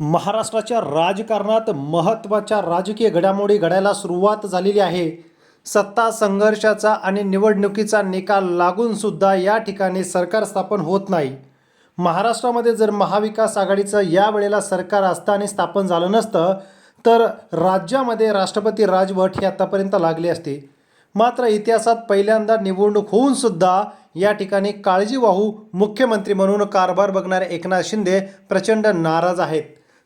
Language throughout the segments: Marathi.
महाराष्ट्राच्या राजकारणात महत्त्वाच्या राजकीय घडामोडी घडायला सुरुवात झालेली आहे. सत्ता संघर्षाचा आणि निवडणुकीचा निकाल लागूनसुद्धा या ठिकाणी सरकार स्थापन होत नाही. महाराष्ट्रामध्ये जर महाविकास आघाडीचं या वेळेला सरकार असतं आणि स्थापन झालं नसतं तर राज्यामध्ये राष्ट्रपती राजवट ही आत्तापर्यंत लागली असती. मात्र इतिहासात पहिल्यांदा निवडणूक होऊनसुद्धा या ठिकाणी काळजीवाहू मुख्यमंत्री म्हणून कारभार बघणारे एकनाथ शिंदे प्रचंड नाराज आहेत.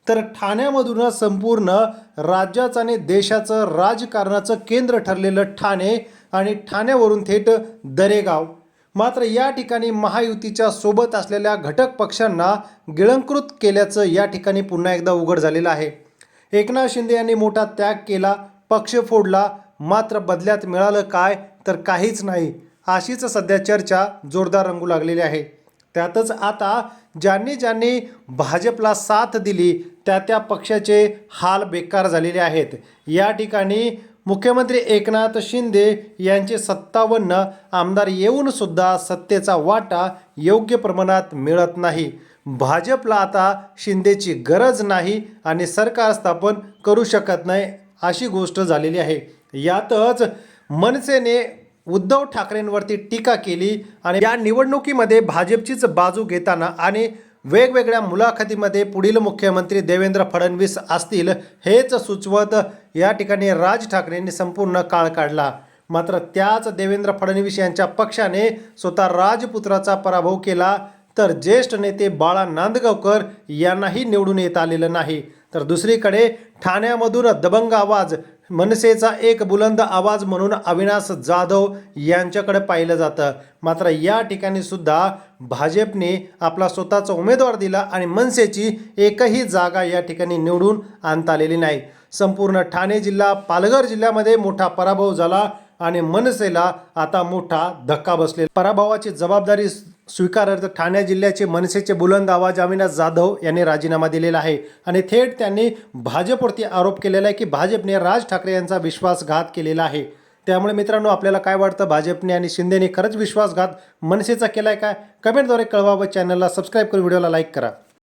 तर ठाण्यामधूनच संपूर्ण राज्याचं आणि देशाचं राजकारणाचं केंद्र ठरलेलं ठाणे आणि ठाण्यावरून थेट दरेगाव. मात्र या ठिकाणी महायुतीच्या सोबत असलेल्या घटक पक्षांना गिळंकृत केल्याचं या ठिकाणी पुन्हा एकदा उघड झालेलं आहे. एकनाथ शिंदे यांनी मोठा त्याग केला पक्ष फोडला मात्र बदल्यात मिळालं काय तर काहीच नाही अशीच सध्या चर्चा जोरदार रंगू लागलेली आहे. त्यातच आता ज्यांनी ज्यांनी भाजपला साथ दिली त्या त्या पक्षाचे हाल बेकार झालेले आहेत. या ठिकाणी मुख्यमंत्री एकनाथ शिंदे यांचे सत्तावन्न आमदार येऊनसुद्धा सत्तेचा वाटा योग्य प्रमाणात मिळत नाही. भाजपला आता शिंदेची गरज नाही आणि सरकार स्थापन करू शकत नाही अशी गोष्ट झालेली आहे. यातच मनसेने उद्धव ठाकरेंवरती टीका केली आणि या निवडणुकीमध्ये भाजपचीच बाजू घेताना आणि वेगवेगळ्या मुलाखतीमध्ये पुढील मुख्यमंत्री देवेंद्र फडणवीस असतील हेच सुचवत या ठिकाणी राज ठाकरेंनी संपूर्ण काळ काढला. मात्र त्याच देवेंद्र फडणवीस यांच्या पक्षाने स्वतः राजपुत्राचा पराभव केला तर ज्येष्ठ नेते बाळा नांदगावकर यांनाही निवडून येत आलेलं नाही. तर दुसरीकडे ठाण्यामधून दबंग आवाज मनसेचा एक बुलंद आवाज म्हणून अविनाश जाधव यांच्याकडे पाहिलं जातं. मात्र या ठिकाणी सुद्धा भाजपने आपला स्वतःचा उमेदवार दिला आणि मनसेची एकही जागा या ठिकाणी निवडून आणता आलेली नाही. संपूर्ण ठाणे जिल्हा पालघर जिल्ह्यामध्ये मोठा पराभव झाला. आणि मनसेला आता मोठा धक्का बसलेला. पराभवाची जबाबदारी स्वीकारत ठाणे जिल्ह्याचे मनसेचे बुलंद आवाज अविनाश जाधव यांनी राजीनामा दिलेला आहे. आणि थेट त्यांनी भाजपवरती आरोप केलेला आहे की भाजपने राज ठाकरे यांचा विश्वासघात केलेला आहे. त्यामुळे मित्रांनो आपल्याला काय वाटतं? भाजपने आणि शिंदेने खरंच विश्वासघात मनसेचा केला आहे काय? कमेंटद्वारे कळवा व चॅनलला सबस्क्राईब करून व्हिडिओला लाईक करा.